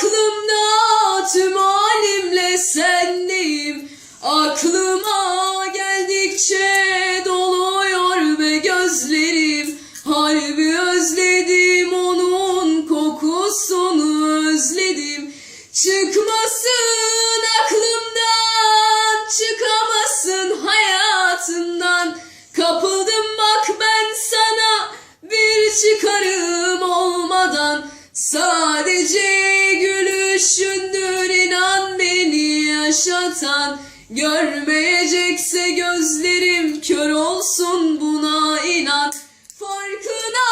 Aklımda tüm halimle sendeyim. Aklıma geldikçe doluyor ve gözlerim. Harbi özledim onun kokusunu özledim. Çıkmasın Görmeyecekse gözlerim kör olsun buna inan Farkına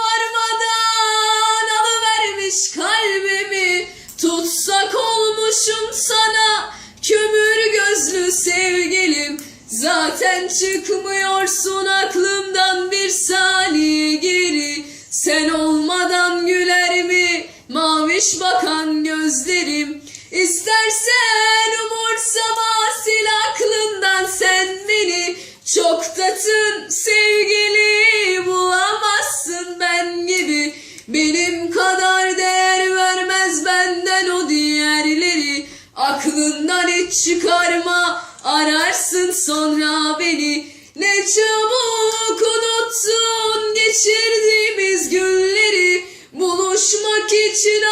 varmadan alıvermiş kalbimi. Tutsak olmuşum sana kömür gözlü sevgilim. Zaten çıkmıyorsun aklımdan bir saniye geri. Sen olmadan güler mi? Maviş bakan gözlerim İstersen umursama sil aklından sen beni. Çok tatın sevgili bulamazsın ben gibi. Benim kadar değer vermez benden o diğerleri. Aklından hiç çıkarma ararsın sonra beni. Ne çabuk unuttun geçirdiğimiz günleri. Buluşmak için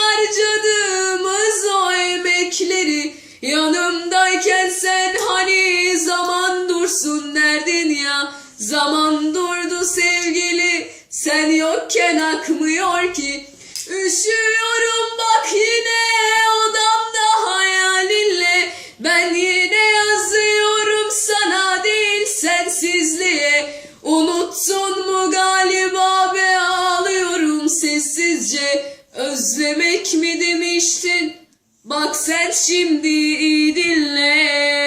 Yanımdayken sen hani zaman dursun derdin ya. Zaman durdu sevgili sen yokken akmıyor ki. Üşüyorum bak yine odamda hayalinle. Ben yine yazıyorum sana değil sensizliğe. Unuttun mu galiba be ağlıyorum sessizce. Özlemek mi demiştin Bak sen şimdi iyi dinle